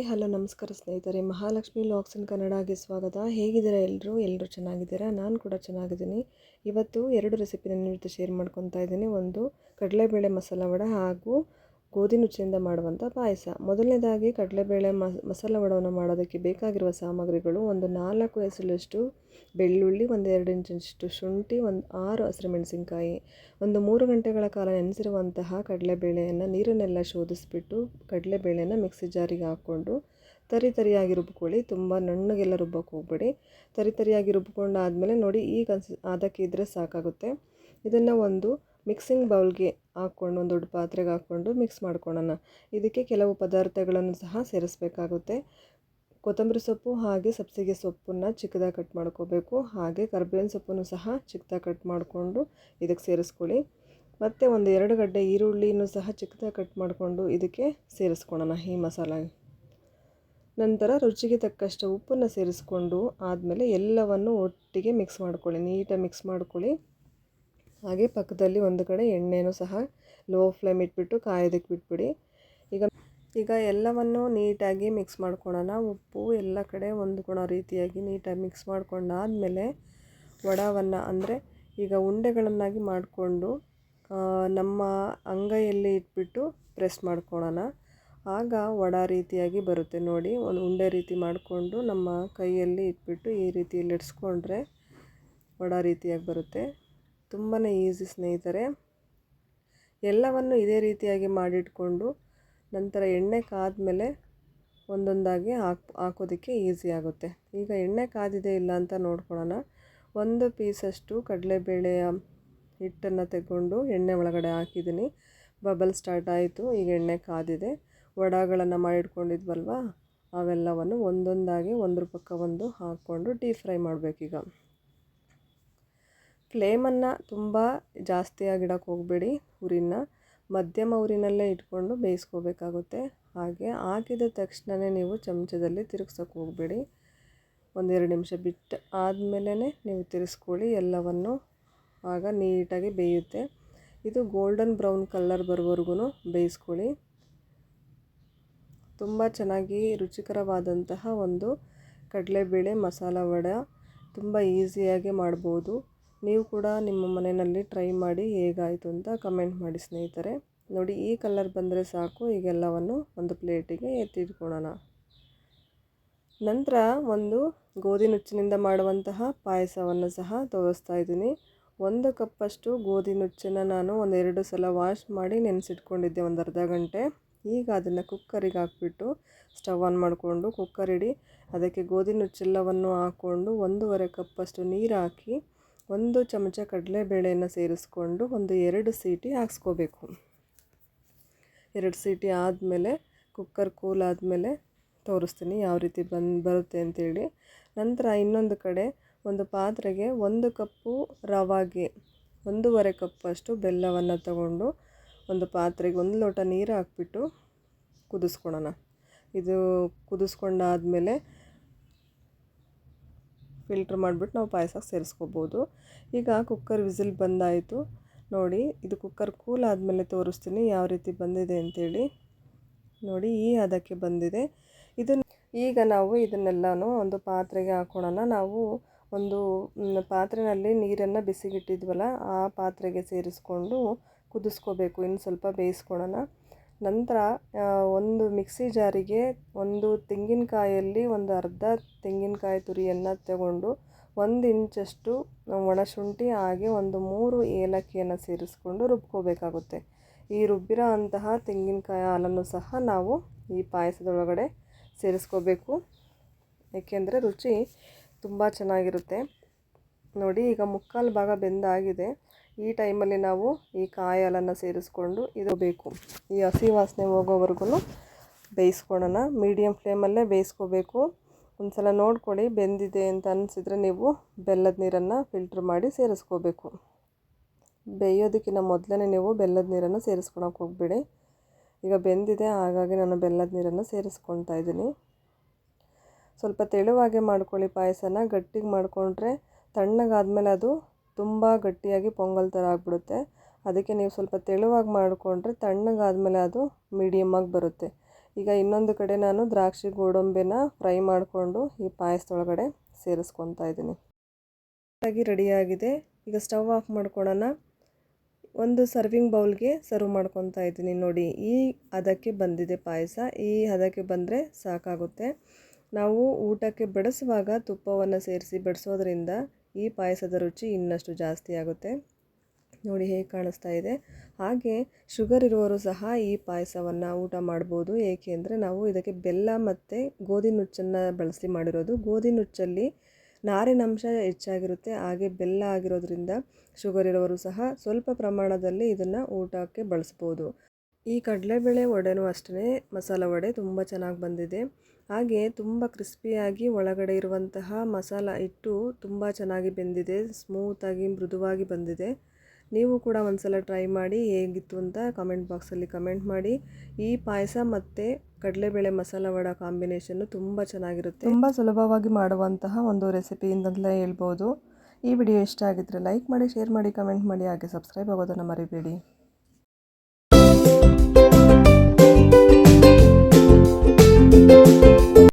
Hi, hello, ನಮಸ್ಕಾರ ಸ್ನೇಹಿತರೆ. Mahalakshmi LOX ಇನ್ ಕನ್ನಡಗೆ ಸ್ವಾಗತ. ಹೇಗಿದ್ದೀರಾ ಎಲ್ಲರೂ? ಎಲ್ಲರೂ ಚೆನ್ನಾಗಿದ್ದೀರಾ? ನಾನು ಕೂಡ ಚೆನ್ನಾಗಿದ್ದೀನಿ. ಇವತ್ತು ಎರಡು ರೆಸಿಪಿನ ನಿಮ್ಮ ಜೊತೆ ಶೇರ್ ಮಾಡ್ಕೊತಾ ಇದ್ದೀನಿ. ಒಂದು ಕಡಲೆಬೇಳೆ ಮಸಾಲ ವಡೆ ಹಾಗೂ ಗೋಧಿ ನುಚ್ಚಿನಿಂದ ಮಾಡುವಂಥ ಪಾಯಸ. ಮೊದಲನೇದಾಗಿ ಕಡಲೆಬೇಳೆ ಮಸಾಲೆ ವಡವನ್ನು ಮಾಡೋದಕ್ಕೆ ಬೇಕಾಗಿರುವ ಸಾಮಗ್ರಿಗಳು ಒಂದು ನಾಲ್ಕು ಎಸಳಷ್ಟು ಬೆಳ್ಳುಳ್ಳಿ, ಒಂದು ಎರಡು ಇಂಚಿನಷ್ಟು ಶುಂಠಿ, ಒಂದು ಆರು ಹಸಿರುಮೆಣಸಿನ್ಕಾಯಿ ಒಂದು ಮೂರು ಗಂಟೆಗಳ ಕಾಲ ನೆನೆಸಿರುವಂತಹ ಕಡಲೆಬೇಳೆಯನ್ನು ನೀರನ್ನೆಲ್ಲ ಶೋಧಿಸಿಬಿಟ್ಟು ಕಡಲೆಬೇಳೆಯನ್ನು ಮಿಕ್ಸಿ ಜಾರಿಗೆ ಹಾಕ್ಕೊಂಡು ತರಿ ತರಿಯಾಗಿ ರುಬ್ಕೊಳ್ಳಿ. ತುಂಬ ನುಣ್ಣಗೆಲ್ಲ ರುಬ್ಬಕ್ಕೆ ಹೋಗ್ಬೇಡಿ. ತರಿ ತರಿಯಾಗಿ ರುಬ್ಕೊಂಡಾದಮೇಲೆ ನೋಡಿ ಈ ಅದಕ್ಕೆ ಇದ್ದರೆ ಸಾಕಾಗುತ್ತೆ. ಇದನ್ನು ಒಂದು ಮಿಕ್ಸಿಂಗ್ ಬೌಲ್ಗೆ ಹಾಕ್ಕೊಂಡು, ಒಂದು ದೊಡ್ಡ ಪಾತ್ರೆಗೆ ಹಾಕ್ಕೊಂಡು ಮಿಕ್ಸ್ ಮಾಡ್ಕೊಳ್ಳೋಣ. ಇದಕ್ಕೆ ಕೆಲವು ಪದಾರ್ಥಗಳನ್ನು ಸಹ ಸೇರಿಸಬೇಕಾಗುತ್ತೆ. ಕೊತ್ತಂಬರಿ ಸೊಪ್ಪು ಹಾಗೆ ಸಬ್ಸಿಗೆ ಸೊಪ್ಪನ್ನು ಚಿಕ್ಕದಾಗಿ ಕಟ್ ಮಾಡ್ಕೋಬೇಕು. ಹಾಗೆ ಕರ್ಬೇವಿನ ಸೊಪ್ಪನ್ನು ಸಹ ಚಿಕ್ಕದಾಗಿ ಕಟ್ ಮಾಡಿಕೊಂಡು ಇದಕ್ಕೆ ಸೇರಿಸ್ಕೊಳ್ಳಿ. ಮತ್ತು ಒಂದು ಎರಡು ಗಡ್ಡೆ ಈರುಳ್ಳಿನೂ ಸಹ ಚಿಕ್ಕದಾಗಿ ಕಟ್ ಮಾಡಿಕೊಂಡು ಇದಕ್ಕೆ ಸೇರಿಸ್ಕೊಳ್ಳೋಣ ಈ ಮಸಾಲ. ನಂತರ ರುಚಿಗೆ ತಕ್ಕಷ್ಟು ಉಪ್ಪನ್ನು ಸೇರಿಸ್ಕೊಂಡು ಆದಮೇಲೆ ಎಲ್ಲವನ್ನು ಒಟ್ಟಿಗೆ ಮಿಕ್ಸ್ ಮಾಡ್ಕೊಳ್ಳಿ. ನೀಟಾಗಿ ಮಿಕ್ಸ್ ಮಾಡ್ಕೊಳ್ಳಿ. ಹಾಗೆ ಪಕ್ಕದಲ್ಲಿ ಒಂದು ಕಡೆ ಎಣ್ಣೆನೂ ಸಹ ಲೋ ಫ್ಲೇಮ್ ಇಟ್ಬಿಟ್ಟು ಕಾಯೋದಕ್ಕೆ ಬಿಟ್ಬಿಡಿ. ಈಗ ಈಗ ಎಲ್ಲವನ್ನು ನೀಟಾಗಿ ಮಿಕ್ಸ್ ಮಾಡ್ಕೊಳ್ಳೋಣ ಉಪ್ಪು ಎಲ್ಲ ಕಡೆ ಹೊಂದ್ಕೊಳ್ಳೋ ರೀತಿಯಾಗಿ ನೀಟಾಗಿ ಮಿಕ್ಸ್ ಮಾಡ್ಕೊಂಡಾದಮೇಲೆ ವಡವನ್ನು ಅಂದರೆ ಈಗ ಉಂಡೆಗಳನ್ನಾಗಿ ಮಾಡಿಕೊಂಡು ನಮ್ಮ ಅಂಗೈಯಲ್ಲಿ ಇಟ್ಬಿಟ್ಟು ಪ್ರೆಸ್ ಮಾಡ್ಕೊಳ್ಳೋಣ ಆಗ ವಡ ರೀತಿಯಾಗಿ ಬರುತ್ತೆ ನೋಡಿ. ಒಂದು ಉಂಡೆ ರೀತಿ ಮಾಡಿಕೊಂಡು ನಮ್ಮ ಕೈಯಲ್ಲಿ ಇಟ್ಬಿಟ್ಟು ಈ ರೀತಿ ಇಡ್ಸ್ಕೊಂಡ್ರೆ ವಡ ರೀತಿಯಾಗಿ ಬರುತ್ತೆ. ತುಂಬಾ ಈಸಿ ಸ್ನೇಹಿತರೆ. ಎಲ್ಲವನ್ನು ಇದೇ ರೀತಿಯಾಗಿ ಮಾಡಿಟ್ಕೊಂಡು ನಂತರ ಎಣ್ಣೆ ಕಾದಮೇಲೆ ಒಂದೊಂದಾಗಿ ಹಾಕ್, ಹಾಕೋದಕ್ಕೆ ಈಸಿ ಆಗುತ್ತೆ. ಈಗ ಎಣ್ಣೆ ಕಾದಿದೆ ಇಲ್ಲ ಅಂತ ನೋಡ್ಕೊಳ್ಳೋಣ. ಒಂದು ಪೀಸಷ್ಟು ಕಡಲೆಬೇಳೆಯ ಹಿಟ್ಟನ್ನು ತೆಗೊಂಡು ಎಣ್ಣೆ ಒಳಗಡೆ ಹಾಕಿದ್ದೀನಿ. ಬಬಲ್ ಸ್ಟಾರ್ಟ್ ಆಯಿತು, ಈಗ ಎಣ್ಣೆ ಕಾದಿದೆ. ವಡಗಳನ್ನು ಮಾಡಿಟ್ಕೊಂಡಿದ್ವಲ್ವ? ಅವೆಲ್ಲವನ್ನು ಒಂದೊಂದಾಗಿ ಒಂದ್ರ ಪಕ್ಕ ಒಂದು ಹಾಕ್ಕೊಂಡು ಡೀಪ್ ಫ್ರೈ ಮಾಡಬೇಕೀಗ. ಫ್ಲೇಮನ್ನು ತುಂಬ ಜಾಸ್ತಿಯಾಗಿ ಇಡಕ್ಕೆ ಹೋಗಬೇಡಿ ಉರಿನ. ಮಧ್ಯಮ ಉರಿನಲ್ಲೇ ಇಟ್ಕೊಂಡು ಬೇಯಿಸ್ಕೋಬೇಕಾಗುತ್ತೆ. ಹಾಗೆ ಹಾಕಿದ ತಕ್ಷಣವೇ ನೀವು ಚಮಚದಲ್ಲಿ ತಿರುಗ್ಸೋಕ್ಕೆ ಹೋಗಬೇಡಿ. ಒಂದೆರಡು ನಿಮಿಷ ಬಿಟ್ಟು ಆದಮೇಲೆ ನೀವು ತಿರುಗಿಸ್ಕೊಳ್ಳಿ ಎಲ್ಲವನ್ನು ಆಗ ನೀಟಾಗಿ ಬೇಯುತ್ತೆ. ಇದು ಗೋಲ್ಡನ್ ಬ್ರೌನ್ ಕಲರ್ ಬರೋವರೆಗೂ ಬೇಯಿಸ್ಕೊಳ್ಳಿ. ತುಂಬ ಚೆನ್ನಾಗಿ ರುಚಿಕರವಾದಂತಹ ಒಂದು ಕಡಲೆಬೇಳೆ ಮಸಾಲ ವಡೆ ತುಂಬ ಈಸಿಯಾಗಿ ಮಾಡ್ಬೋದು. ನೀವು ಕೂಡ ನಿಮ್ಮ ಮನೆಯಲ್ಲಿ ಟ್ರೈ ಮಾಡಿ ಹೇಗಾಯಿತು ಅಂತ ಕಮೆಂಟ್ ಮಾಡಿ ಸ್ನೇಹಿತರೆ. ನೋಡಿ, ಈ ಕಲರ್ ಬಂದರೆ ಸಾಕು, ಈಗೆಲ್ಲವನ್ನು ಒಂದು ಪ್ಲೇಟಿಗೆ ಎತ್ತಿಟ್ಕೊಳ್ಳೋಣ. ನಂತರ ಒಂದು ಗೋಧಿ ನುಚ್ಚಿನಿಂದ ಮಾಡುವಂತಹ ಪಾಯಸವನ್ನು ಸಹ ತೋರಿಸ್ತಾ ಇದ್ದೀನಿ. ಒಂದು ಕಪ್ಪಷ್ಟು ಗೋಧಿ ನುಚ್ಚನ್ನು ನಾನು ಒಂದೆರಡು ಸಲ ವಾಶ್ ಮಾಡಿ ನೆನೆಸಿಟ್ಕೊಂಡಿದ್ದೆ ಒಂದು ಅರ್ಧ ಗಂಟೆ. ಈಗ ಅದನ್ನು ಕುಕ್ಕರಿಗೆ ಹಾಕ್ಬಿಟ್ಟು ಸ್ಟವ್ ಆನ್ ಮಾಡಿಕೊಂಡು ಕುಕ್ಕರ್ ಇಡಿ, ಅದಕ್ಕೆ ಗೋಧಿ ನುಚ್ಚೆಲ್ಲವನ್ನು ಹಾಕ್ಕೊಂಡು ಒಂದೂವರೆ ಕಪ್ಪಷ್ಟು ನೀರು ಹಾಕಿ ಒಂದು ಚಮಚ ಕಡಲೆಬೇಳೆಯನ್ನು ಸೇರಿಸ್ಕೊಂಡು ಒಂದು ಎರಡು ಸೀಟಿ ಹಾಕ್ಸ್ಕೋಬೇಕು. ಎರಡು ಸೀಟಿ ಆದಮೇಲೆ ಕುಕ್ಕರ್ ಕೂಲ್ ಆದಮೇಲೆ ತೋರಿಸ್ತೀನಿ ಯಾವ ರೀತಿ ಬಂದು ಬರುತ್ತೆ ಅಂತೇಳಿ. ನಂತರ ಇನ್ನೊಂದು ಕಡೆ ಒಂದು ಪಾತ್ರೆಗೆ ಒಂದು ಕಪ್ಪು ರವಾಗೆ, ಒಂದೂವರೆ ಕಪ್ಪಷ್ಟು ಬೆಲ್ಲವನ್ನು ತಗೊಂಡು ಒಂದು ಪಾತ್ರೆಗೆ ಒಂದು ಲೋಟ ನೀರು ಹಾಕ್ಬಿಟ್ಟು ಕುದಿಸ್ಕೊಳೋಣ. ಇದು ಕುದಿಸ್ಕೊಂಡಾದಮೇಲೆ ಫಿಲ್ಟ್ರ್ ಮಾಡಿಬಿಟ್ಟು ನಾವು ಪಾಯಸಕ್ಕೆ ಸೇರಿಸ್ಕೋಬೋದು. ಈಗ ಕುಕ್ಕರ್ ವಿಸಿಲ್ ಬಂದಾಯಿತು. ನೋಡಿ, ಇದು ಕುಕ್ಕರ್ ಕೂಲ್ ಆದಮೇಲೆ ತೋರಿಸ್ತೀನಿ ಯಾವ ರೀತಿ ಬಂದಿದೆ ಅಂತೇಳಿ. ನೋಡಿ, ಈ ಹದಕ್ಕೆ ಬಂದಿದೆ. ಇದನ್ನು ಈಗ ನಾವು ಇದನ್ನೆಲ್ಲನೂ ಒಂದು ಪಾತ್ರೆಗೆ ಹಾಕೋಣ ನಾವು ಒಂದು ಪಾತ್ರೆಯಲ್ಲಿ ನೀರನ್ನು ಬಿಸಿಗಿಟ್ಟಿದ್ವಲ್ಲ, ಆ ಪಾತ್ರೆಗೆ ಸೇರಿಸ್ಕೊಂಡು ಕುದಿಸ್ಕೋಬೇಕು. ಇನ್ನು ಸ್ವಲ್ಪ ಬೇಯಿಸ್ಕೊಳ್ಳೋಣ ನಂತರ ಒಂದು ಮಿಕ್ಸಿ ಜಾರಿಗೆ ಒಂದು ತೆಂಗಿನಕಾಯಲ್ಲಿ ಒಂದು ಅರ್ಧ ತೆಂಗಿನಕಾಯಿ ತುರಿಯನ್ನು ತಗೊಂಡು, ಒಂದು ಇಂಚಷ್ಟು ಒಣಶುಂಠಿ ಹಾಗೆ ಒಂದು ಮೂರು ಏಲಕ್ಕಿಯನ್ನು ಸೇರಿಸ್ಕೊಂಡು ರುಬ್ಕೋಬೇಕಾಗುತ್ತೆ. ಈ ರುಬ್ಬಿರೋ ಅಂತಹ ತೆಂಗಿನಕಾಯಿ ಹಾಲನ್ನು ಸಹ ನಾವು ಈ ಪಾಯಸದೊಳಗಡೆ ಸೇರಿಸ್ಕೋಬೇಕು. ಏಕೆಂದರೆ ರುಚಿ ತುಂಬ ಚೆನ್ನಾಗಿರುತ್ತೆ. ನೋಡಿ, ಈಗ ಮುಕ್ಕಾಲು ಭಾಗ ಬೆಂದಾಗಿದೆ. ಈ ಟೈಮಲ್ಲಿ ನಾವು ಈ ಕಾಯಿ ಹಾಲನ್ನು ಸೇರಿಸ್ಕೊಂಡು ಇದು ಬೇಕು. ಈ ಹಸಿ ವಾಸನೆ ಹೋಗೋವರೆಗೂ ಬೇಯಿಸ್ಕೊಳ್ಳೋಣ. ಮೀಡಿಯಮ್ ಫ್ಲೇಮಲ್ಲೇ ಬೇಯಿಸ್ಕೋಬೇಕು. ಒಂದು ಸಲ ನೋಡ್ಕೊಳ್ಳಿ ಬೆಂದಿದೆ ಅಂತ ಅನಿಸಿದ್ರೆ ನೀವು ಬೆಲ್ಲದ ನೀರನ್ನು ಫಿಲ್ಟ್ರ್ ಮಾಡಿ ಸೇರಿಸ್ಕೋಬೇಕು. ಬೇಯೋದಕ್ಕಿಂತ ಮೊದಲೇ ನೀವು ಬೆಲ್ಲದ ನೀರನ್ನು ಸೇರಿಸ್ಕೊಳಕ್ಕೆ ಹೋಗ್ಬೇಡಿ. ಈಗ ಬೆಂದಿದೆ, ಹಾಗಾಗಿ ನಾನು ಬೆಲ್ಲದ ನೀರನ್ನು ಸೇರಿಸ್ಕೊಳ್ತಾ ಇದ್ದೀನಿ. ಸ್ವಲ್ಪ ತೆಳುವಾಗೆ ಮಾಡ್ಕೊಳ್ಳಿ ಪಾಯಸನ. ಗಟ್ಟಿಗೆ ಮಾಡಿಕೊಂಡ್ರೆ ತಣ್ಣಗಾದ್ಮೇಲೆ ಅದು ತುಂಬ ಗಟ್ಟಿಯಾಗಿ ಪೊಂಗಲ್ ಥರ ಆಗಿಬಿಡುತ್ತೆ. ಅದಕ್ಕೆ ನೀವು ಸ್ವಲ್ಪ ತೆಳುವಾಗಿ ಮಾಡಿಕೊಂಡ್ರೆ ತಣ್ಣಗಾದ್ಮೇಲೆ ಅದು ಮೀಡಿಯಮ್ಮಾಗಿ ಬರುತ್ತೆ. ಈಗ ಇನ್ನೊಂದು ಕಡೆ ನಾನು ದ್ರಾಕ್ಷಿ ಗೋಡಂಬಿನ ಫ್ರೈ ಮಾಡಿಕೊಂಡು ಈ ಪಾಯಸದೊಳಗಡೆ ಸೇರಿಸ್ಕೊತಾ ಇದ್ದೀನಿ. ಆಗಿ ರೆಡಿಯಾಗಿದೆ ಈಗ ಸ್ಟವ್ ಆಫ್ ಮಾಡ್ಕೊಳ್ಳೋಣ ಒಂದು ಸರ್ವಿಂಗ್ ಬೌಲ್ಗೆ ಸರ್ವ್ ಮಾಡ್ಕೊತಾ ಇದ್ದೀನಿ ನೋಡಿ. ಈ ಹದಕ್ಕೆ ಬಂದಿದೆ ಪಾಯಸ. ಈ ಹದಕ್ಕೆ ಬಂದರೆ ಸಾಕಾಗುತ್ತೆ. ನಾವು ಊಟಕ್ಕೆ ಬಡಿಸುವಾಗ ತುಪ್ಪವನ್ನು ಸೇರಿಸಿ ಬಡಿಸೋದ್ರಿಂದ ಈ ಪಾಯಸದ ರುಚಿ ಇನ್ನಷ್ಟು ಜಾಸ್ತಿ ಆಗುತ್ತೆ. ನೋಡಿ ಹೇಗೆ ಕಾಣಿಸ್ತಾ ಇದೆ. ಹಾಗೆ ಶುಗರ್ ಇರುವವರು ಸಹ ಈ ಪಾಯಸವನ್ನು ಊಟ ಮಾಡ್ಬೋದು. ಏಕೆಂದರೆ ನಾವು ಇದಕ್ಕೆ ಬೆಲ್ಲ ಮತ್ತು ಗೋಧಿ ನುಚ್ಚನ್ನು ಬಳಸಿ ಮಾಡಿರೋದು. ಗೋಧಿ ನುಚ್ಚಲ್ಲಿ ನಾರಿನಂಶ ಹೆಚ್ಚಾಗಿರುತ್ತೆ. ಹಾಗೆ ಬೆಲ್ಲ ಆಗಿರೋದ್ರಿಂದ ಶುಗರ್ ಇರೋರು ಸಹ ಸ್ವಲ್ಪ ಪ್ರಮಾಣದಲ್ಲಿ ಇದನ್ನು ಊಟಕ್ಕೆ ಬಳಸ್ಬೋದು. ಈ ಕಡಲೆಬೇಳೆ ವಡೆನೂ ಅಷ್ಟೇ, ಮಸಾಲ ವಡೆ ತುಂಬ ಚೆನ್ನಾಗಿ ಬಂದಿದೆ. ಹಾಗೆ ತುಂಬ ಕ್ರಿಸ್ಪಿಯಾಗಿ ಒಳಗಡೆ ಇರುವಂತಹ ಮಸಾಲ ಇಟ್ಟು ತುಂಬ ಚೆನ್ನಾಗಿ ಬೆಂದಿದೆ ಸ್ಮೂತಾಗಿ ಮೃದುವಾಗಿ ಬಂದಿದೆ. ನೀವು ಕೂಡ ಒಂದ್ಸಲ ಟ್ರೈ ಮಾಡಿ ಹೇಗಿತ್ತು ಅಂತ ಕಮೆಂಟ್ ಬಾಕ್ಸಲ್ಲಿ ಕಮೆಂಟ್ ಮಾಡಿ. ಈ ಪಾಯಸ ಮತ್ತು ಕಡಲೆಬೇಳೆ ಮಸಾಲ ವಡ ಕಾಂಬಿನೇಷನ್ನು ತುಂಬ ಚೆನ್ನಾಗಿರುತ್ತೆ. ತುಂಬ ಸುಲಭವಾಗಿ ಮಾಡುವಂತಹ ಒಂದು ರೆಸಿಪಿ ಅಂತಲೇ ಹೇಳ್ಬೋದು. ಈ ವಿಡಿಯೋ ಇಷ್ಟ ಆಗಿದ್ರೆ ಲೈಕ್ ಮಾಡಿ, ಶೇರ್ ಮಾಡಿ, ಕಮೆಂಟ್ ಮಾಡಿ, ಹಾಗೆ ಸಬ್ಸ್ಕ್ರೈಬ್ ಆಗೋದನ್ನು ಮರಿಬೇಡಿ.